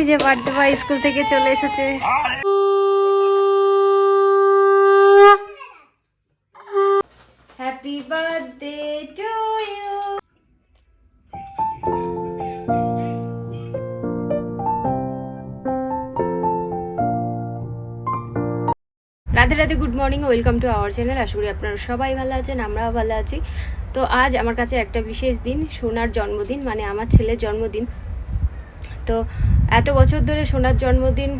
ওই যে birthday boy school থেকে চলে এসেছে। Happy birthday to Radhe Radhe good morning welcome to our channel আশা করি আপনারা সবাই ভালো আছেন, আমরাও ভালো আছি। তো আজ আমার কাছে একটা বিশেষ দিন, সোনার জন্মদিন মানে আমার ছেলের জন্মদিন। তো এত বছর ধরে সোনার জন্মদিন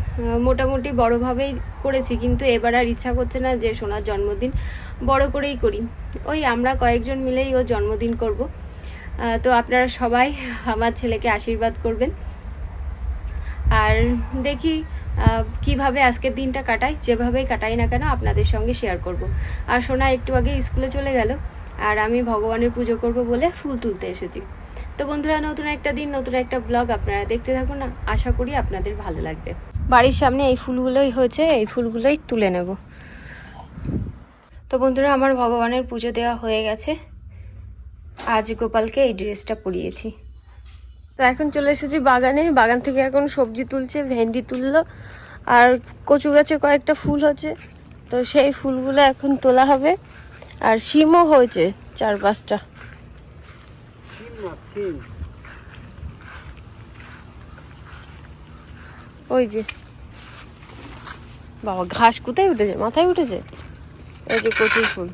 মোটামুটি বড়োভাবেই করেছি, কিন্তু এবার আর ইচ্ছা করছে না যে সোনার জন্মদিন বড় করেই করি। ওই আমরা কয়েকজন মিলেই ও জন্মদিন করব। তো আপনারা সবাই আমার ছেলেকে আশীর্বাদ করবেন। আর দেখি কীভাবে আজকের দিনটা কাটাই, যেভাবেই কাটাই না কেন আপনাদের সঙ্গে শেয়ার করব। আর সোনা একটু আগে স্কুলে চলে গেল, আর আমি ভগবানের পুজো করব বলে ফুল তুলতে এসেছি। তো বন্ধুরা, নতুন একটা দিন, নতুন একটা ব্লগ আপনারা দেখতে থাকুন না? আশা করি আপনাদের ভালো লাগবে। বাড়ির সামনে এই ফুলগুলোই হয়েছে, এই ফুলগুলোই তুলে নেব। তো বন্ধুরা, আমার ভগবানের পুজো দেওয়া হয়ে গেছে। আজ গোপালকে এই ড্রেসটা পরিয়েছি। তো এখন চলে এসেছি বাগানে। বাগান থেকে এখন সবজি তুলছে, ভেন্ডি তুললো, আর কচু গাছে কয়েকটা ফুল হচ্ছে। তো সেই ফুলগুলো এখন তোলা হবে। আর শিমও হয়েছে চার পাঁচটা। ওই যে। বাবা ঘাস কোথায় উঠেছে? মাথায় উঠেছে? এই যে কচুর ফুল।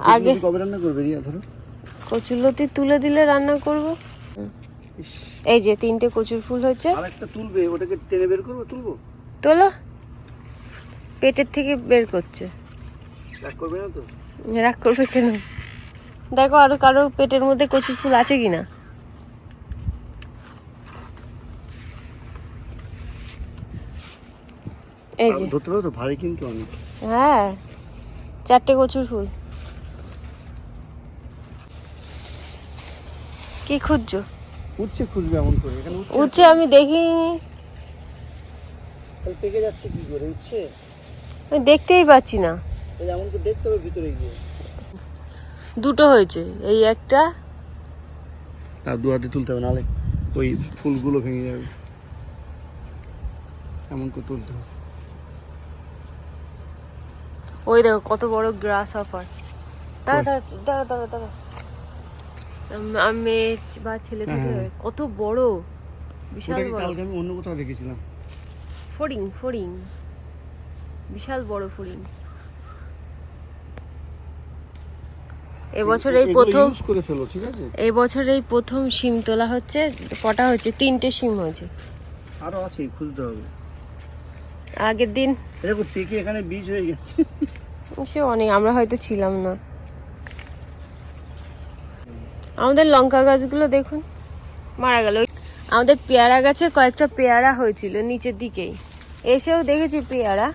আগে- কবে রান্না করবে রিয়া ধরো? কচুরলতি তুলে দিলে রান্না করব? এই যে তিনটে কচুর ফুল হচ্ছে। আর একটা তুলবে ওটাকে টেনে বের করব তুলবো? তোলো। পেটের থেকে বের করছে। রাগ করবে না তো? রাগ করবে কেন? দেখো আরও কারোর পেটের মধ্যে কচুর ফুল আছে কিনা। এই যে। ধরতে পারো তো? ভারী কিন্তু আমি হ্যাঁ চারটে কচুর ফুল। কি খুঁজছো? উঠছে খুঁজবে এমন করে। এখানে উঠছে উঠছে আমি দেখিনি। পেকে যাচ্ছে কি করে? উঠছে আমি দেখতেই পাচ্ছি না। এমন করে দেখতে হবে ভিতরে গিয়ে। দুটো হয়েছে। এই একটা তার দু হাতে তুলতে হবে নাহলে ওই ফুলগুলো ভেঙে যাবে। এমন করে তুলতে হবে। ওই দেখো কত বড় গ্রাস অফার দাঁড়া দাঁড়া দাঁড়া দাঁড়া। মেয়ে বা ছেলে থেকে হ্যাঁ। কত বড় বিশাল বড়। কালকে আমি অন্য কোথাও দেখেছিলাম। ফড়িং ফড়িং। বিশাল বড় ফড়িং। এবছর এই প্রথম করে ফেলো ঠিক আছে? এই বছর এই প্রথম সিম তোলা হচ্ছে কটা হয়েছে? তিনটে সিম হয়েছে। আরও আছে খুঁজতে হবে। আগের দিন দেখো পেকে এখানে বীজ হয়ে গেছে। সে অনেক আমরা হয়তো ছিলাম না। আমাদের লঙ্কা গাছগুলো দেখুন মারা গেল। আমাদের পেয়ারা গাছে কয়েকটা পেয়ারা হয়েছিল নিচের দিকেই। এসেও দেখেছি পেয়ারা।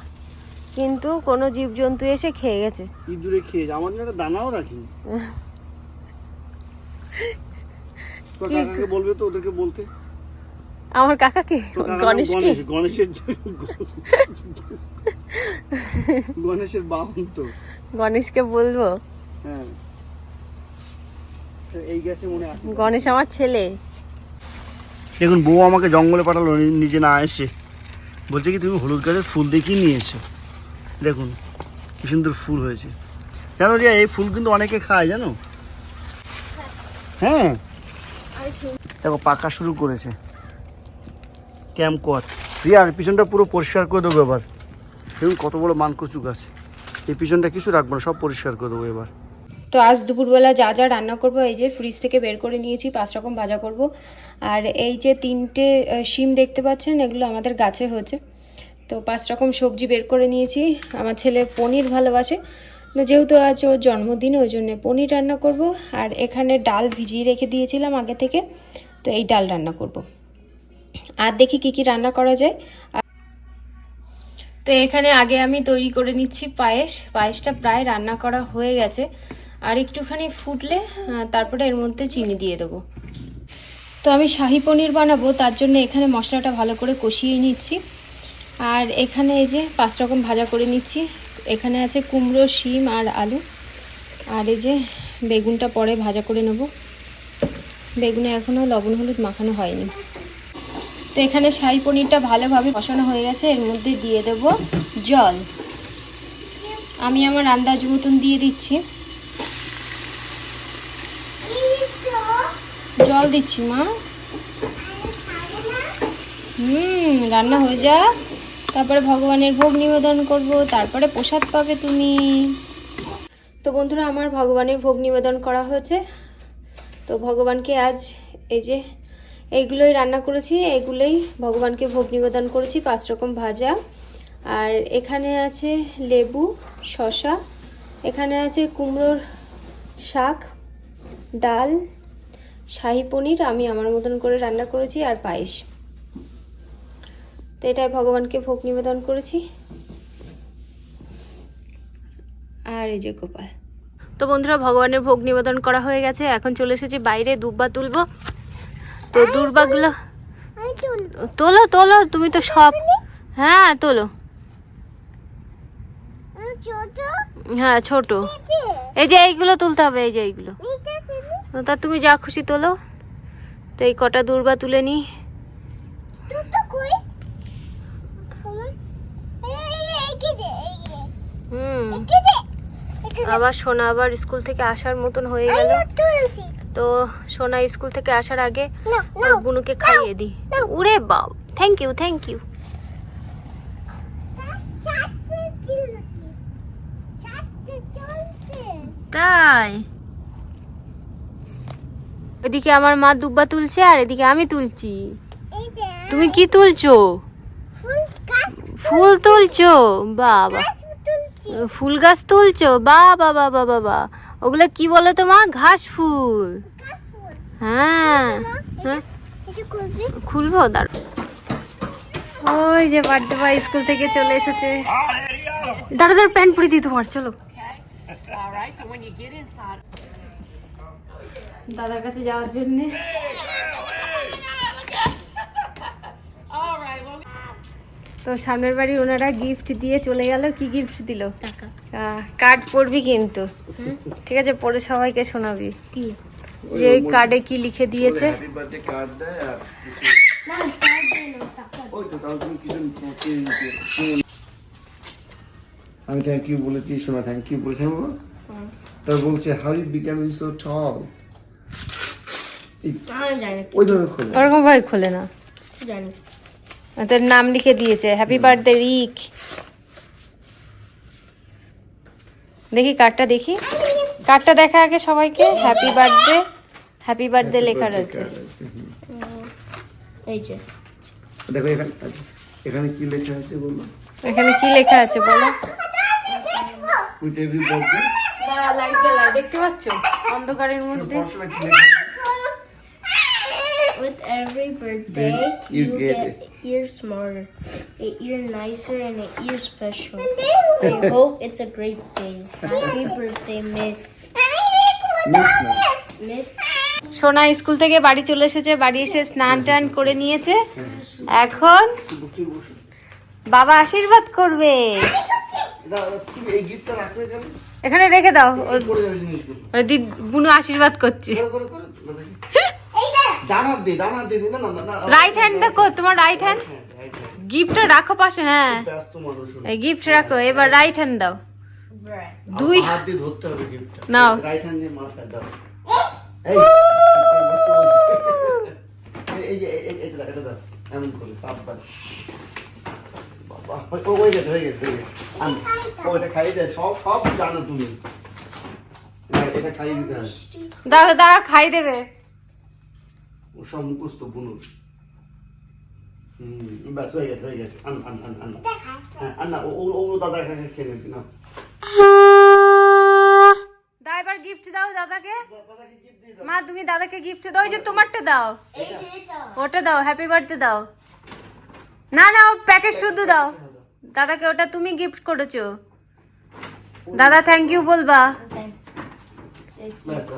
কিন্তু কোনো জীবজন্তু এসে খেয়ে গেছে। ইঁদুরে খেয়ে জন্য একটা দানাও রাখি কাকাকে বলবে তো ওদেরকে বলতে? আমার কাকাকে? গণেশকে? গণেশের গণেশের বাহন তো। গণেশকে বলব? হ্যাঁ। তো এই গেছে মনে আছে। গণেশ আমার ছেলে। দেখুন বউ আমাকে জঙ্গলে পাঠালো নিজে না এসে। বলছে কি তুমি হলুদ গাছের ফুল দেখিয়ে নিয়ে এসো। দেখুন, কি সুন্দর ফুল হয়েছে। জানো রিয়া এই ফুল কিন্তু অনেকে খায়, জানো? হ্যাঁ। দেখো, পাকা শুরু করেছে। ক্যাম্প কর রিয়া আর পিছনটা পুরো পরিষ্কার করে দেবো এবার। দেখুন, কত বড় মানকচু গাছ। এই পিছনটা কিছু রাখব না, সব পরিষ্কার করে দেবো এবার। তো আজ দুপুরবেলা যা যা রান্না করব, এই যে ফ্রিজ থেকে বের করে নিয়েছি, পাঁচ রকম ভাজা করব। আর এই যে তিনটে শিম দেখতে পাচ্ছেন, এগুলো আমাদের গাছে হয়েছে। তো পাঁচ রকম সবজি বের করে নিয়েছি। আমার ছেলে পনির ভালোবাসে। যেহেতু আজ ওর জন্মদিন, ওই জন্য পনির রান্না করব। আর এখানে ডাল ভিজিয়ে রেখে দিয়েছিলাম আগে থেকে। তো এই ডাল রান্না করব। আর দেখি কি কি রান্না করা যায়। তো এখানে আগে আমি তৈরি করে নিচ্ছি পায়েস। পায়েসটা প্রায় রান্না করা হয়ে গেছে। আর একটুখানি ফুটলে তারপরে এর মধ্যে চিনি দিয়ে দেবো। তো আমি শাহি পনির বানাবো, তার জন্য এখানে মশলাটা ভালো করে কষিয়ে নিচ্ছি। আর এখানে এই যে পাঁচ রকম ভাজা করে নিচ্ছি। এখানে আছে কুমড়ো, শিম আর আলু। আর এই যে বেগুনটা পরে ভাজা করে নেব। বেগুনে এখনও লবণ, হলুদ মাখানো হয়নি। তো এখানে শাহি পনিরটা ভালোভাবে বসানো হয়ে গেছে। এর মধ্যে দিয়ে দেব জল। আমি আমার আন্দাজ মতন দিয়ে দিচ্ছি। জল দিচ্ছি, মা। হুম, রান্না হয়ে যাক। তারপরে ভগবানের ভোগ নিবেদন করব, তারপরে প্রসাদ পাবে তুমি। তো বন্ধুরা, আমার ভগবানের ভোগ নিবেদন করা হয়েছে। তো ভগবানকে আজ এই যে এইগুলোই রান্না করেছি এগুলোই ভগবানকে ভোগ নিবেদন করেছি, পাঁচ রকম ভাজা। আর এখানে আছে লেবু, শসা, এখানে আছে কুমড়োর শাক, ডাল, শাহি পনির, আমি আমার মতন করে রান্না করেছি, আর পায়েস। তো এটাই ভগবানকে ভোগ নিবেদন করেছি। আর এই যে গোপাল। তো বন্ধুরা ভগবানের ভোগ নিবেদন করা হয়ে গেছে। এখন চলে এসেছি বাইরে দুব্বা তুলবো। তো দুর্বাগুলো তোলো তোলো তুমি তো সব হ্যাঁ তোলো। হ্যাঁ ছোট। এই যে এইগুলো তুলতে হবে এই যে এইগুলো। তা তুমি যা খুশি তোলো। তো এই কটা দুর্বা তুলে নি। হুম। আবার সোনা আবার স্কুল থেকে আসার মতন হয়ে গেল। তো সোনা স্কুল থেকে আসার আগে বুনুকে খাইয়ে দিই। উড়ে বাব থ্যাংক ইউ থ্যাংক ইউ তাই? এদিকে আমার মা দুব্বা তুলছে আর এদিকে আমি তুলছি। তুমি কি তুলছো? ফুল তুলছো। বাবা। ফুল গাছ তুলছো? বা বাবা বা বাবা ওগুলো কি বলো তো মা? ঘাস ফুল। হ্যাঁ। হ্যাঁ। খুলবো? দাঁড় ওই যে বার্থডে বা স্কুল থেকে চলে এসেছে। দাঁড়া দাঁড়া প্যান্ট পরে দিই তোমার চলো। দাদার কাছে যাওয়ার জন্য। তো সামনের বাড়ি ওনারা গিফট দিয়ে চলে গেল কি গিফট দিল? টাকা। কার্ড পড়বি কিন্তু। ঠিক আছে পড়ে সবাইকে শোনাবি। যে ওই কার্ডে কি লিখে দিয়েছে। আমি থ্যাংক ইউ বলেছি শোনা থ্যাংক ইউ বলেছি বাবা? তার বলছে how you becoming so tall ওইভাবে খোলে। ওরকম ভাবে খোলে না। তোর নাম লিখে দিয়েছে হ্যাপি বার্থডে রিক দেখি কার্ডটা দেখি। কার্ডটা দেখা আগে সবাইকে হ্যাপি বার্থডে হ্যাপি বার্থডে লেখা রয়েছে। এই যে। দেখো এখানে এখানে কি লেখা আছে বলল এখানে কি লেখা আছে বলো? উইথ এভরি বার্থডে লাইট জ্বালা দেখতে পাচ্ছ? অন্ধকারের মধ্যে। পড়াশোনা কি লেখা আছে? with year smarter, a year nicer, and a year special. I hope it's a great day. Happy birthday, Miss. Miss Miss. সোনা স্কুল থেকে বাড়ি চলে এসেছে বাড়ি এসে স্নান টান করে নিয়েছে এখন। বাবা আশীর্বাদ করবে এখানে রেখে দাও বুনু আশীর্বাদ করছে ডান হাত দে ডান হাত দে না না না, না রাইট হ্যান্ড কো তোমার রাইট হ্যান্ড হ্যাঁ, right hand। গিফটটা রাখো পাশে হ্যাঁ। গিফট রাখো এবার রাইট হ্যান্ড দাও। দুই হাত দিয়ে ধরতে হবে গিফটটা নাও। রাইট হ্যান্ড দিয়ে মাথা দাও। এই এই- এই যে এ- এ- এটা দাও, এটা দাও। এমন করে সাবধান বাবা, গেছে হয়ে গেছে গেছে। আন- ও এটা খাইয়ে দেয় সব সব জানো তুমি। এটা খাইয়ে দিতে হবে। দাঁড়া খাই দেবে। সব মুখস্থ বুনুর হুম ব্যাস হয়ে গেছে হয়ে গেছে। আন আন আন আন। হ্যাঁ আন না ও ও- ও দাদা একা খেয়ে নেবি না এবার গিফট দাও দাদাকে। দাদাকে গিফট দিয়ে দাও। মা তুমি দাদাকে গিফট দাও ওই যে তোমারটা দাও। ওটা দাও হ্যাপি বার্থডে দাও। না না ও প্যাকেট শুদ্ধ দাও। দাদাকে ওটা তুমি গিফট করেছ। দাদা থ্যাংক ইউ বলবা।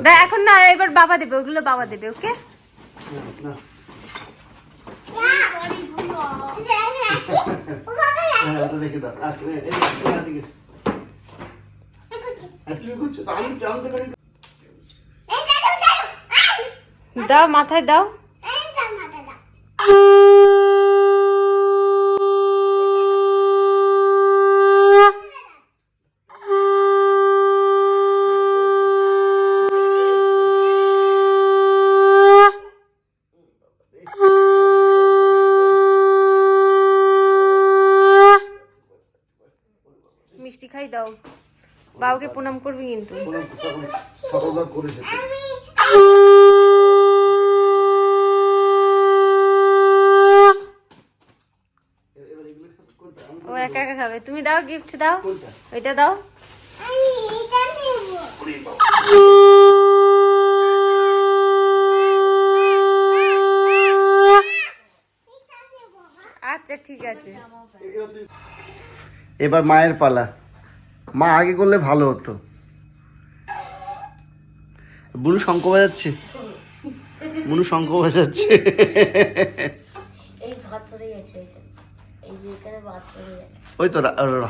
দা এখন না এবার বাবা দেবে ওগুলো বাবা দেবে ওকে না, হ্যাঁ রেখে আচ্ছা দাও মাথায় দাও মিষ্টি খাই দাও বাবাকে প্রণাম করবি কিন্তু। ও একা একা খাবে। তুমি দাও গিফট দাও। ওইটা দাও। আচ্ছা ঠিক আছে। এবার মায়ের পালা। মা আগে করলে ভালো হতো। বুনু শঙ্খ বাজাচ্ছে। বুনু শঙ্খ বাজাচ্ছে। ওই তো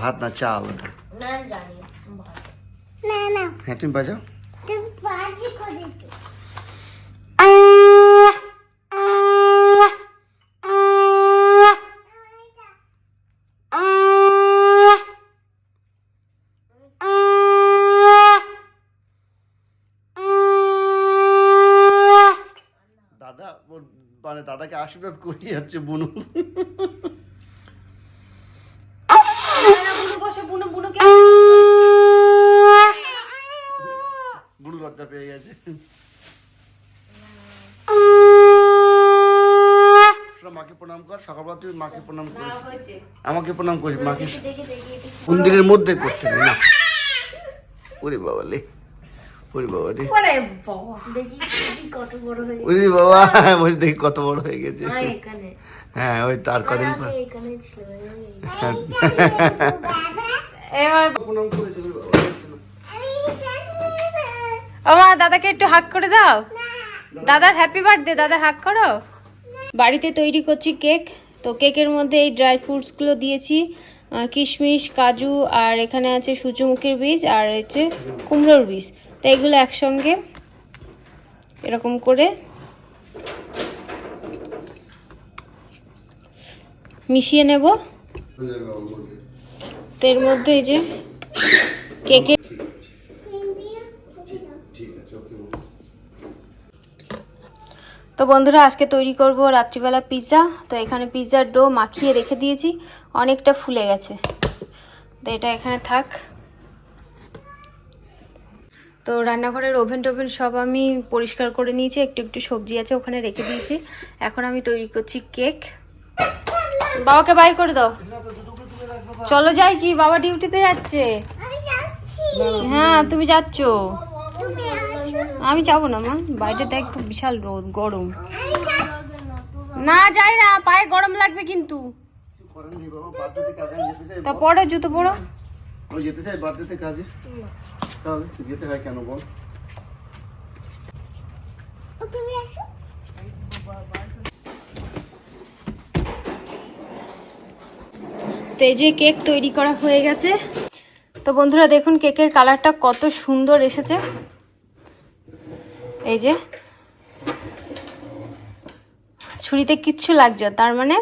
হাত না চাল ওটা হ্যাঁ তুমি বাজাও দাদা ওর মানে দাদাকে আশীর্বাদ করিয়ে যাচ্ছে বুনু। বুনু লজ্জা পেয়ে গেছে। মাকে প্রণাম কর সকালবেলা তুই মাকে প্রণাম করিস। আমাকে প্রণাম করিস মাকে মন্দিরের মধ্যে করতে না। ওরে বাবা লে। ওরে বাবা রে ওরে বাবা। দেখি দেখি কত বড় হয়ে গেছে। ওরে বাবা বলছি দেখি কত বড় হয়ে গেছে। হ্যাঁ ওই তার কদিন পর। আগে এখানে ছিল। এবার প্রণাম করেছে ওরে বাবা, আমার দাদাকে একটু হাক করে দাও। দাদার হ্যাপি বার্থডে দাদার হাক করো। বাড়িতে তৈরি করছি কেক। তো কেকের মধ্যে এই ড্রাই ফ্রুটসগুলো দিয়েছি। কিশমিশ কাজু আর এখানে আছে সূর্যমুখীর বীজ আর হচ্ছে কুমড়োর বীজ। এগুলো একসঙ্গে এরকম করে মিশিয়ে নেব। তো এর মধ্যে এই যে কেকের তো বন্ধুরা, আজকে তৈরি করব রাত্রিবেলা পিৎজা। তো এখানে পিৎজার ডো মাখিয়ে রেখে দিয়েছি। অনেকটা ফুলে গেছে। তো এটা এখানে থাক। তো রান্নাঘরের ওভেন টোভেন সব আমি পরিষ্কার করে নিয়েছি, একটু একটু সবজি আছে ওখানে রেখে দিয়েছি। এখন আমি তৈরি করছি কেক। বাবাকে বাই করে দাও। চলো যাই কি, বাবা ডিউটিতে যাচ্ছে? হ্যাঁ তুমি যাচ্ছ? আমি যাব না মা, বাইরে দেখ খুব বিশাল রোদ, গরম। না, যাই না, পায়ে গরম লাগবে কিন্তু। তা। পড়ো, জুতো পড়ো। যেতে চাই কাজে। তাহলে যেতে হয় কেন বল? তো এই যে কেক তৈরি করা হয়ে গেছে। তো বন্ধুরা দেখুন কেকের কালারটা কত সুন্দর এসেছে। এই যে। ছুরিতে কিচ্ছু লাগছে তার মানে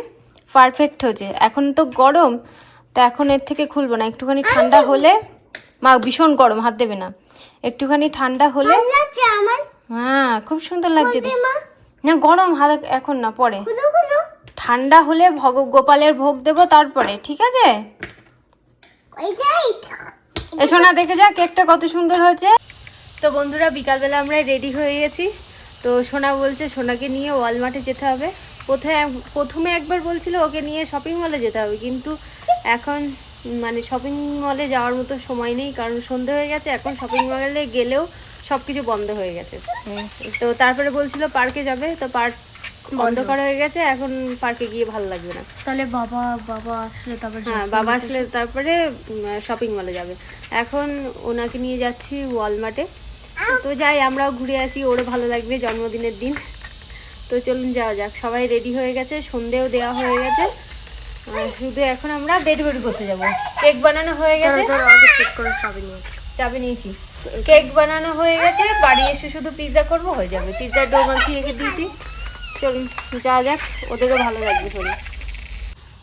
পারফেক্ট হয়েছে। এখন তো গরম তো এখন এর থেকে খুলবো না। একটুখানি ঠান্ডা হলে মা ভীষণ গরম হাত দেবে না। একটুখানি ঠান্ডা হলে হ্যাঁ খুব সুন্দর লাগছে না গরম হাত এখন না পরে। ঠান্ডা হলে ভগ গোপালের ভোগ দেবো তারপরে ঠিক আছে? এ সোনা দেখে যা কেকটা কত সুন্দর হয়েছে। তো বন্ধুরা বিকালবেলা আমরা রেডি হয়ে গেছি। তো সোনা বলছে সোনাকে নিয়ে ওয়ালমার্টে যেতে হবে। প্রথমে প্রথমে একবার বলছিল ওকে নিয়ে শপিং মলে যেতে হবে। কিন্তু এখন মানে শপিং মলে যাওয়ার মতো সময় নেই কারণ সন্ধে হয়ে গেছে এখন শপিং মলে গেলেও সব কিছু বন্ধ হয়ে গেছে। তো তারপরে বলছিল পার্কে যাবে তো পার্ক বন্ধ করা হয়ে গেছে এখন পার্কে গিয়ে ভালো লাগবে না। তাহলে বাবা বাবা আসলে তারপর হ্যাঁ বাবা আসলে তারপরে শপিং মলে যাবে। এখন ওনাকে নিয়ে যাচ্ছি ওয়ালমার্টে তো যাই আমরাও ঘুরে আসি ওরও ভালো লাগবে জন্মদিনের দিন। তো চলুন যাওয়া যাক সবাই রেডি হয়ে গেছে সন্ধেও দেওয়া হয়ে গেছে। শুধু এখন আমরা বেড বেড করতে যাব। কেক বানানো হয়ে গেছে। আগে চেক করে সবই নিয়ে চাবি নিয়েছি। কেক বানানো হয়ে গেছে। বাড়ি এসে শুধু পিৎজা করব হয়ে যাবে। পিৎজার ডো মাখিয়ে রেখে দিয়েছি। চলুন যা যাক। ওদেরও ভালো লাগবে শরীর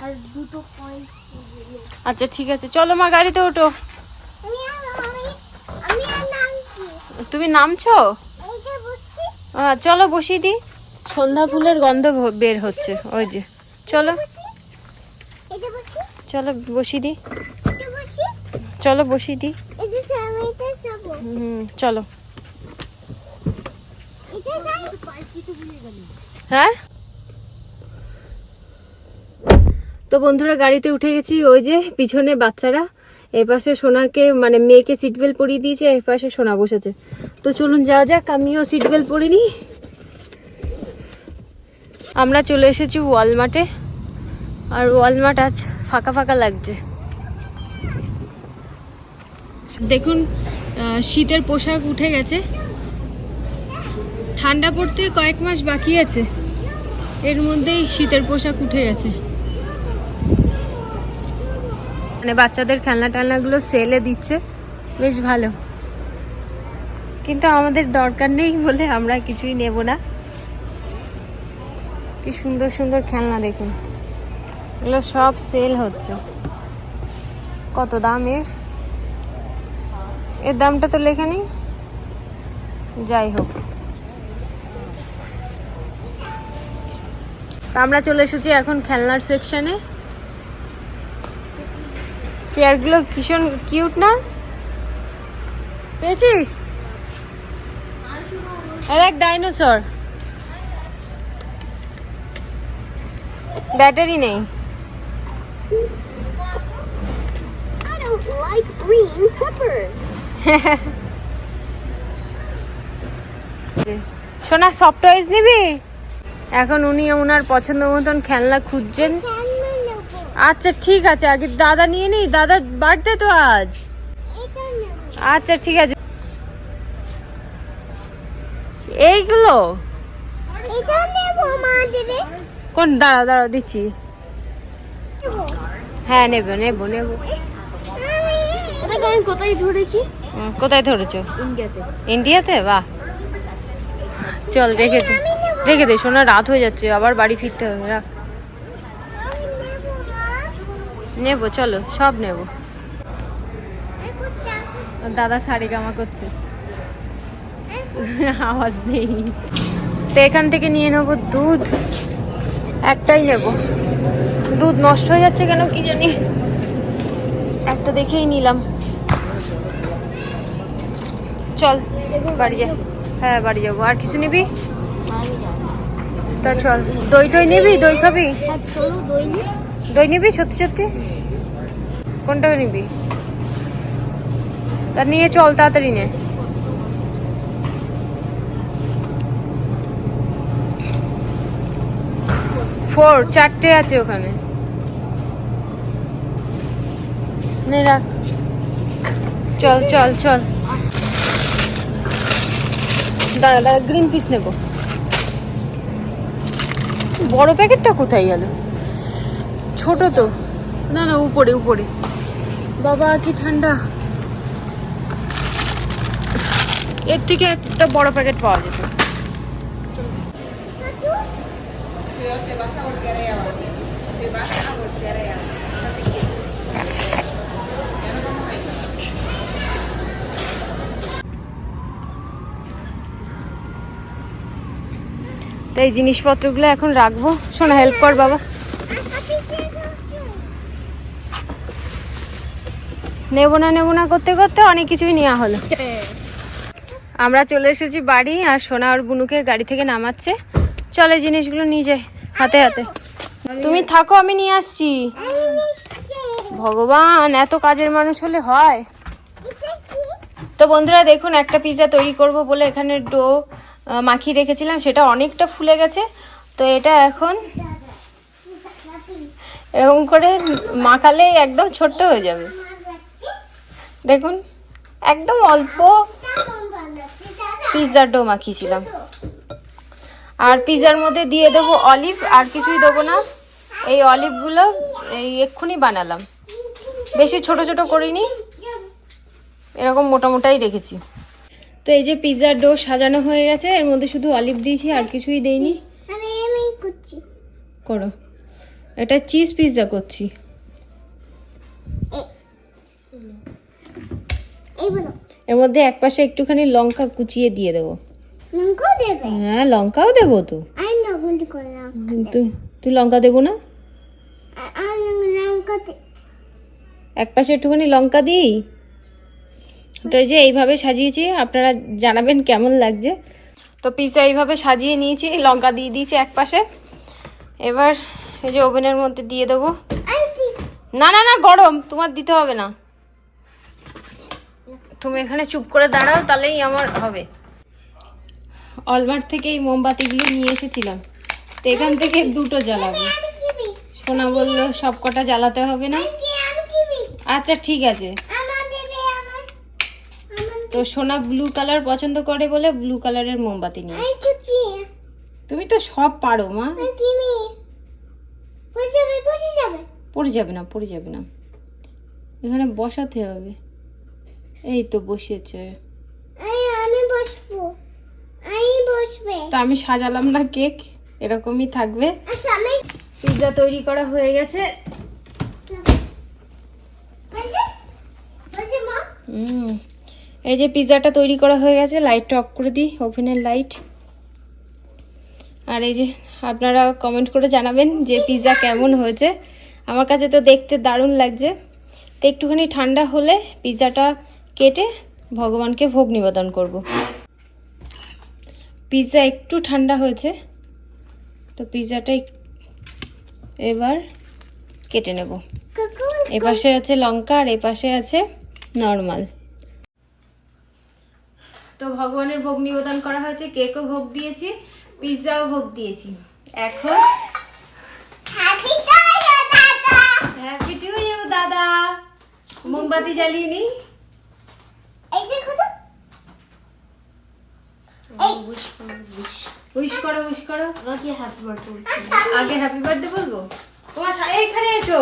আর দুটো পয়েন্ট আচ্ছা ঠিক আছে। চলো মা গাড়িতে ওঠো। আমি আমি আমি আর নামছি। তুমি নামছো? চলো বসিয়ে দিই। সন্ধ্যা ফুলের গন্ধ বের হচ্ছে। ওই যে। চলো। চলো বসিয়ে দিই চলো সব হুম চলো। হ্যাঁ? তো বন্ধুরা গাড়িতে উঠে গেছি। ওই যে পিছনে বাচ্চারা। এপাশে সোনাকে মানে মেয়েকে সিট বেল্ট পরিয়ে দিয়েছে এপাশে সোনা বসেছে। তো চলুন যাওয়া যাক। আমিও সিট বেল্ট পরিনি আমরা চলে এসেছি ওয়ালমার্টে। আর ওয়ালমার্ট আজ ফাঁকা ফাঁকা লাগছে। দেখুন শীতের পোশাক উঠে গেছে। ঠান্ডা পড়তে কয়েক মাস বাকি আছে। এর মধ্যেই শীতের পোশাক উঠে গেছে। মানে বাচ্চাদের খেলনা টেলনাগুলো সেলে দিচ্ছে। বেশ ভালো। কিন্তু আমাদের দরকার নেই বলে আমরা কিছুই নেব না। কি সুন্দর সুন্দর খেলনা দেখুন। এগুলো সব সেল হচ্ছে। কত দাম এর? এর দামটা তো লেখা নেই। যাই হোক। আমরা চলে এসেছি এখন খেলনার সেকশনে চেয়ারগুলো ভীষণ কিউট না? পেয়েছিস? আর এক ডাইনোসর ব্যাটারি নেই। Green peppers. সোনা সফট টয়েস নিবি? এখন উনি ওনার পছন্দ মতন খেলনা খুঁজছেন। আচ্ছা ঠিক আছে, আগে দাদা নিয়ে নি দাদার বার্থডে তো আজ। আচ্ছা ঠিক আছে। এইগুলো? কোন দাঁড়া দাঁড়া দিচ্ছি। হ্যাঁ নেব নেব নেব। আমি কোথায় ধরেছি? কোথায় ধরেছো? ইন্ডিয়াতে। ইন্ডিয়াতে? বাহ। চল রেখে দে। রেখে দে শোনা রাত হয়ে যাচ্ছে আবার বাড়ি ফিরতে হবে রাখ। নেব চলো সব নেব। দাদা শাড়ি কামা করছে। আওয়াজ নেই। তো এখান থেকে নিয়ে নেব দুধ। একটাই নেব। দুধ নষ্ট হয়ে যাচ্ছে কেন কি জানি। একটা দেখেই নিলাম। চল, বাড়ি যা। হ্যাঁ বাড়ি যাব। আর কিছু নিবি? তা চল। দই টই নিবি? দই খাবি? দই নিবি? সত্যি সত্যি? কোনটা নিবি? তা নিয়ে চল, তাড়াতাড়ি নে। ফোর, চারটে আছে ওখানে। নে, রাখ। চল চল চল। দাঁড়া দাঁড়া গ্রিন পিস নেব। বড় প্যাকেটটা কোথায় গেল? ছোট তো। না না, উপরে উপরে। বাবা, কি ঠান্ডা। এর থেকে একটা বড় প্যাকেট পাওয়া যেত। তাই জিনিসপত্রগুলো এখন রাখব। শোনা হেল্প কর বাবা। নেব না নেব না, করতে করতে অনেক কিছুই নেওয়া হলো। আমরা চলে এসেছি বাড়ি, আর সোনা আর গুনুকে গাড়ি থেকে নামাচ্ছে। চলে জিনিসগুলো নিয়ে যাই, হাতে হাতে। তুমি থাকো, আমি নিয়ে আসছি। ভগবান, এত কাজের মানুষ হলে হয়। তো বন্ধুরা, দেখুন, একটা পিৎজা তৈরি করব বলে এখানে ডো মাখিয়ে রেখেছিলাম, সেটা অনেকটা ফুলে গেছে। তো এটা এখন এরকম করে মাখালে একদম ছোট্ট হয়ে যাবে। দেখুন, একদম অল্প পিৎজার ডো মাখিয়েছিলাম। আর পিৎজার মধ্যে দিয়ে দেবো অলিভ, আর কিছুই দেবো না। এই অলিভগুলো এই এক্ষুনি বানালাম। বেশি ছোট ছোট করিনি, এরকম মোটা মোটাই রেখেছি। তো এই যে পিৎজার ডো সাজানো হয়ে গেছে এর মধ্যে শুধু অলিভ দিয়েছি আর কিছুই দেইনি। আমি আমি করছি। করো। এটা চিজ পিৎজা করছি। এই বলো। এর মধ্যে এক পাশে একটুখানি লঙ্কা কুচিয়ে দিয়ে দেবো। লঙ্কা দেবে? হ্যাঁ লঙ্কাও দেবো তো। তুই তুই লঙ্কা দেবো না? এক পাশে একটুখানি লঙ্কা দিই? তো এই যে এইভাবে সাজিয়েছি আপনারা জানাবেন কেমন লাগছে। তো পিৎজা এইভাবে সাজিয়ে নিয়েছি লঙ্কা দিয়ে দিয়েছি এক পাশে। এবার এই যে ওভেনের মধ্যে দিয়ে দেবো। না না না গরম তোমার দিতে হবে না। তুমি এখানে চুপ করে দাঁড়াও তাহলেই আমার হবে। অলমার্ট থেকে এই মোমবাতিগুলো নিয়ে এসেছিলাম। তো এখান থেকে দুটো জ্বালাবো। সোনা বলল সব কটা জ্বালাতে হবে না। আচ্ছা ঠিক আছে। তো সোনা ব্লু কালার পছন্দ করে বলে ব্লু কালারের মোমবাতি নিয়ে তুমি তো সব পারো মা। পড়ে যাবে না পড়ে যাবে না। এখানে বসাতে হবে। এই তো বসিয়েছে আমি বসবো। আমি বসবে। তো আমি সাজালাম না কেক এরকমই থাকবে। আচ্ছা পিৎজা তৈরি করা হয়ে গেছে। মা। হুম। এই যে পিৎজাটা তৈরি করা হয়ে গেছে লাইটটা অফ করে দিই ওভেনের লাইট আর এই যে আপনারা কমেন্ট করে জানাবেন যে পিৎজা কেমন হয়েছে। আমার কাছে তো দেখতে দারুণ লাগছে। তো একটুখানি ঠান্ডা হলে পিৎজাটা কেটে ভগবানকে ভোগ নিবেদন করব। পিৎজা একটু ঠান্ডা হয়েছে তো পিৎজাটা এবার কেটে নেব। এপাশে আছে লঙ্কা আর এপাশে আছে নর্মাল তো ভগবানের ভোগ নিবেদন করা হয়েছে। কেকও ভোগ দিয়েছি পিৎজাও ভোগ দিয়েছি। এখন হ্যাপি দাদা টু ইউ দাদা মোমবাতি জ্বালিয়ে নি। এই দেখো তো উইশ করো উইশ। করো আমাকে হ্যাপি বার্থডে আগে হ্যাপি বার্থডে বলব? তোমার এইখানে এসো।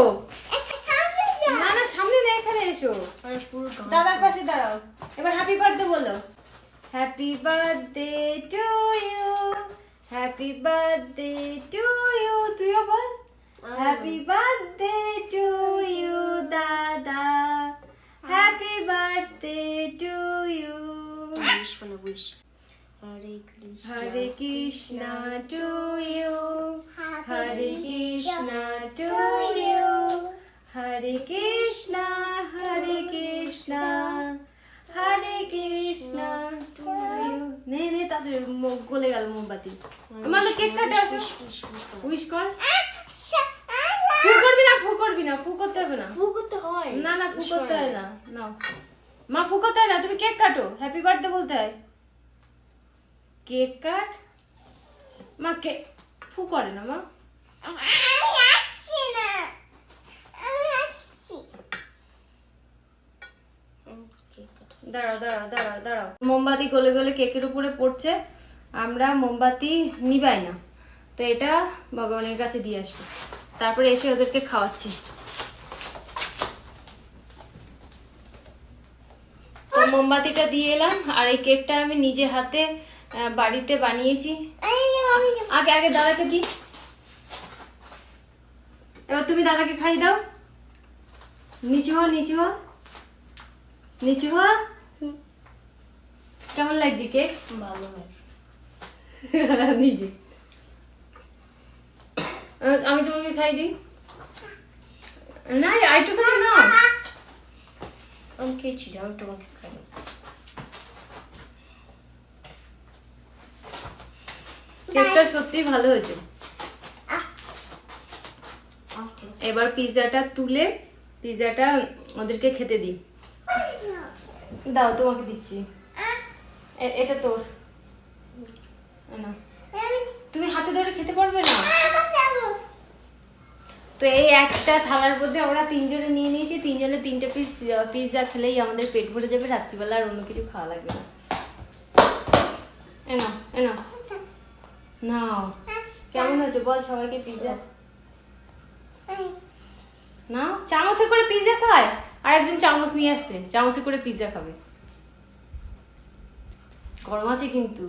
না না সামনে না এখানে এসো। দাদার পাশে দাঁড়াও। এবার হ্যাপি বার্থডে বলো। Happy birthday to you happy birthday to you তুইও বল হ্যাপি বার্থডে টু ইউ দাদা happy birthday to you wish বলো wish Hare Krishna Hare Krishna to you Hare Krishna to you Hare Krishna Hare Krishna Hare Krishna to you নে নে তাদের গলে গেল মোমবাতি। মানে কেক কাটে আসো। উইশ কর। ফু করবি না ফু করবি না ফু করতে হবে না। ফু করতে হয়। না না ফু করতে হয় না না মা ফু করতে হয় না তুমি কেক কাটো। হ্যাপি বার্থডে বলতে হয়। Cake cut. মা কে ফু করে না মা আমি আসছি না আমি আসছি দাঁড়াও দাঁড়াও দাঁড়াও দাঁড়াও। মোমবাতি গলে গলে কেকের উপরে পড়ছে, আমরা মোমবাতি নিবাই না। তো এটা ভগবানের কাছে দিয়ে আসব। তারপরে এসে ওদেরকে খাওয়াচ্ছি। মোমবাতিটা দিয়ে এলাম, আর এই কেকটা আমি নিজে হাতে বাড়িতে বানিয়েছি। আগে আগে দাদাকে দি এবার তুমি দাদাকে খাই দাও। নিচু হও নিচু হও। নিচু হও। কেমন লাগছে কেক? ভালো নিজে। আমি তোমাকে খাই দিই। না আইটুখানি নাও। আমি খেয়েছি আমি তোমাকে খাই। কেকটা সত্যি ভালো হয়েছে। এবার পিৎজাটা তুলে পিৎজাটা ওদেরকে খেতে দিই। দাও তোমাকে দিচ্ছি। এটা তোর। নাও। তুমি হাতে ধরে খেতে পারবে না? তো এই একটা থালার মধ্যে আমরা তিনজনে নিয়ে নিয়েছি। তিনজনে তিনটে পিস পিৎজা খেলেই আমাদের পেট ভরে যাবে। রাত্রিবেলা আর অন্য কিছু খাওয়া লাগবে না। এনো এনো নাও। কেমন হয়েছে? বল সবাইকে পিৎজা না চামচে করে পিৎজা খায়? আর একজন চামচ নিয়ে আসছে। চামচে করে পিৎজা খাবে। গরম আছে কিন্তু।